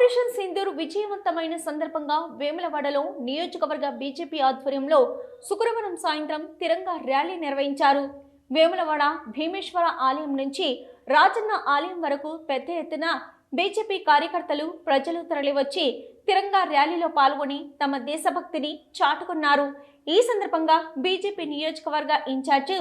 Operation Sindoor విజయవంతమైన సందర్భంగా వేములవాడలో నియోజకవర్గ బీజేపీ ఆధ్వర్యంలో శుక్రవారం సాయంత్రం తిరంగా ర్యాలీ నిర్వహించారు. వేములవాడ భీమేశ్వర ఆలయం నుంచి రాజన్న ఆలయం వరకు పెద్ద ఎత్తున బీజేపీ కార్యకర్తలు ప్రజలు తరలివచ్చి తిరంగా ర్యాలీలో పాల్గొని తమ దేశభక్తిని చాటుకున్నారు. ఈ సందర్భంగా బీజేపీ నియోజకవర్గ ఇన్ఛార్జ్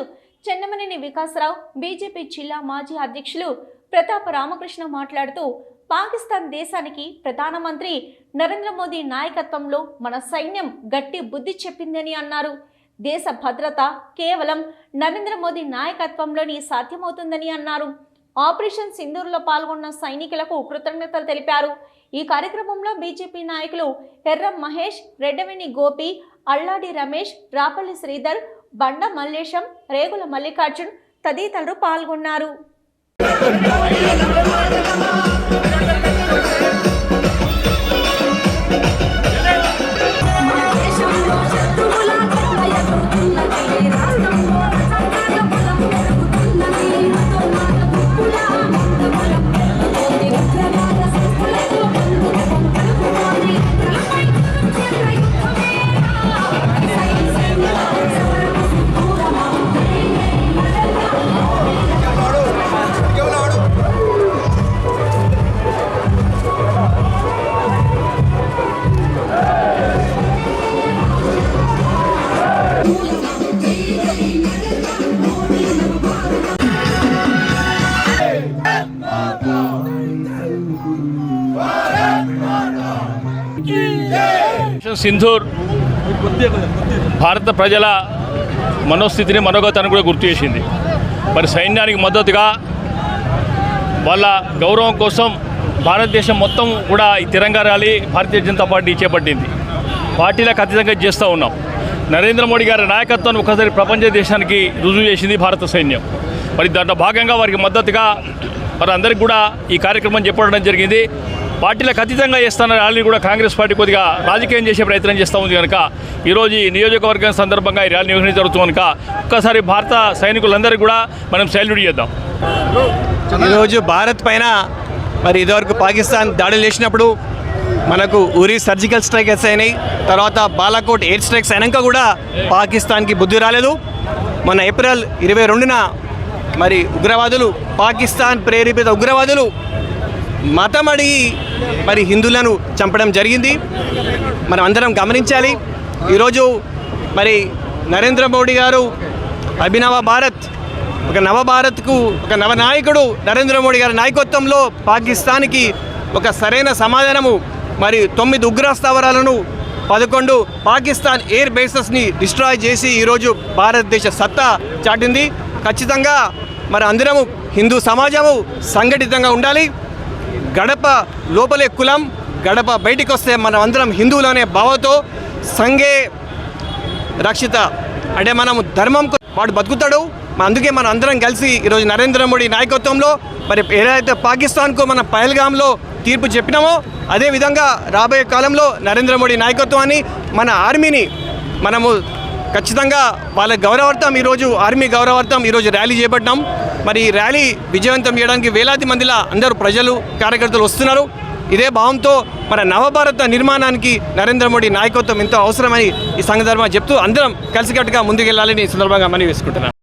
చెన్నమనేని వికాసరావు బీజేపీ జిల్లా మాజీ అధ్యక్షులు ప్రతాప రామకృష్ణ మాట్లాడుతూ పాకిస్తాన్ దేశానికి ప్రధానమంత్రి నరేంద్ర మోదీ నాయకత్వంలో మన సైన్యం గట్టి బుద్ధి చెప్పిందని అన్నారు. దేశ భద్రత కేవలం నరేంద్ర మోదీ నాయకత్వంలోనే సాధ్యమవుతుందని అన్నారు. ఆపరేషన్ సింధూర్లో పాల్గొన్న సైనికులకు కృతజ్ఞతలు తెలిపారు. ఈ కార్యక్రమంలో బీజేపీ నాయకులు ఎర్రం మహేష్ రెడ్డవేణి గోపి అల్లాడి రమేష్ రాపల్లి శ్రీధర్ బండ మల్లేశం రేగుల మల్లికార్జున్ తదితరులు పాల్గొన్నారు. సింధూర్ భారత ప్రజల మనోస్థితిని మనోగతాన్ని కూడా గుర్తు చేసింది. మరి సైన్యానికి మద్దతుగా వాళ్ళ గౌరవం కోసం భారతదేశం మొత్తం కూడా ఈ తిరంగా ర్యాలీ భారతీయ జనతా పార్టీ చేపట్టింది. పార్టీలకు అతీతంగా చేస్తూ ఉన్నాం. నరేంద్ర మోడీ గారి నాయకత్వాన్ని ఒకసారి ప్రపంచ దేశానికి రుజువు చేసింది భారత సైన్యం. మరి దాంట్లో భాగంగా వారికి మద్దతుగా మరి అందరికి కూడా ఈ కార్యక్రమం చెప్పడం జరిగింది. పార్టీలకు అతీతంగా చేస్తున్న ర్యాలీ కూడా కాంగ్రెస్ పార్టీ కొద్దిగా రాజకీయం చేసే ప్రయత్నం చేస్తూ ఉంది కనుక ఈరోజు ఈ నియోజకవర్గం సందర్భంగా ఈ ర్యాలీ నిర్వహించ జరుగుతుంది కనుక ఒక్కసారి భారత సైనికులందరికీ కూడా మనం సైల్యూట్ చేద్దాం. ఈరోజు భారత్ పైన మరి ఇదివరకు పాకిస్తాన్ దాడులు చేసినప్పుడు మనకు ఉరి సర్జికల్ స్ట్రైక్స్ అయినాయి తర్వాత బాలాకోట్ ఎయిర్ స్ట్రైక్స్ అయినాక కూడా పాకిస్తాన్కి బుద్ధి రాలేదు. మొన్న ఏప్రిల్ ఇరవై రెండున మరి ఉగ్రవాదులు పాకిస్తాన్ ప్రేరేపిత ఉగ్రవాదులు మతం అడిగి మరి హిందువులను చంపడం జరిగింది. మనం అందరం గమనించాలి. ఈరోజు మరి నరేంద్ర మోడీ గారు అభినవ భారత్ ఒక నవభారత్కు ఒక నవనాయకుడు నరేంద్ర మోడీ గారి నాయకత్వంలో పాకిస్తాన్కి ఒక సరైన సమాధానము మరి తొమ్మిది ఉగ్ర స్థావరాలను పదకొండు పాకిస్తాన్ ఎయిర్ బేసెస్ని డిస్ట్రాయ్ చేసి ఈరోజు భారతదేశ సత్తా చాటింది. ఖచ్చితంగా మరి అందరము హిందూ సమాజము సంఘటితంగా ఉండాలి. గడప లోపలే కులం గడప బయటికి వస్తే మనం అందరం హిందువులనే భావతో సంఘే రక్షిత. అంటే మనము ధర్మం వాడు బతుకుతాడు. అందుకే మనం అందరం కలిసి ఈరోజు నరేంద్ర మోడీ నాయకత్వంలో మరి ఏదైతే పాకిస్తాన్కు మన పహల్గామ్లో తీర్పు చెప్పినామో అదే విధంగా రాబోయే కాలంలో నరేంద్ర మోడీ నాయకత్వాన్ని మన ఆర్మీని మనము ఖచ్చితంగా వాళ్ళ గౌరవార్థం ఈరోజు ఆర్మీ గౌరవార్థం ఈరోజు ర్యాలీ చేపట్టాం మరి ఈ ర్యాలీ విజయవంతం చేయడానికి వేలాది మందిలా అందరూ ప్రజలు కార్యకర్తలు వస్తున్నారు. ఇదే భావంతో మన నవభారత నిర్మాణానికి నరేంద్ర మోడీ నాయకత్వం ఎంతో అవసరమని ఈ సందర్భంగా చెప్తూ అందరం కలిసికట్టుగా ముందుకెళ్ళాలని ఈ సందర్భంగా మనవి వేసుకుంటున్నాను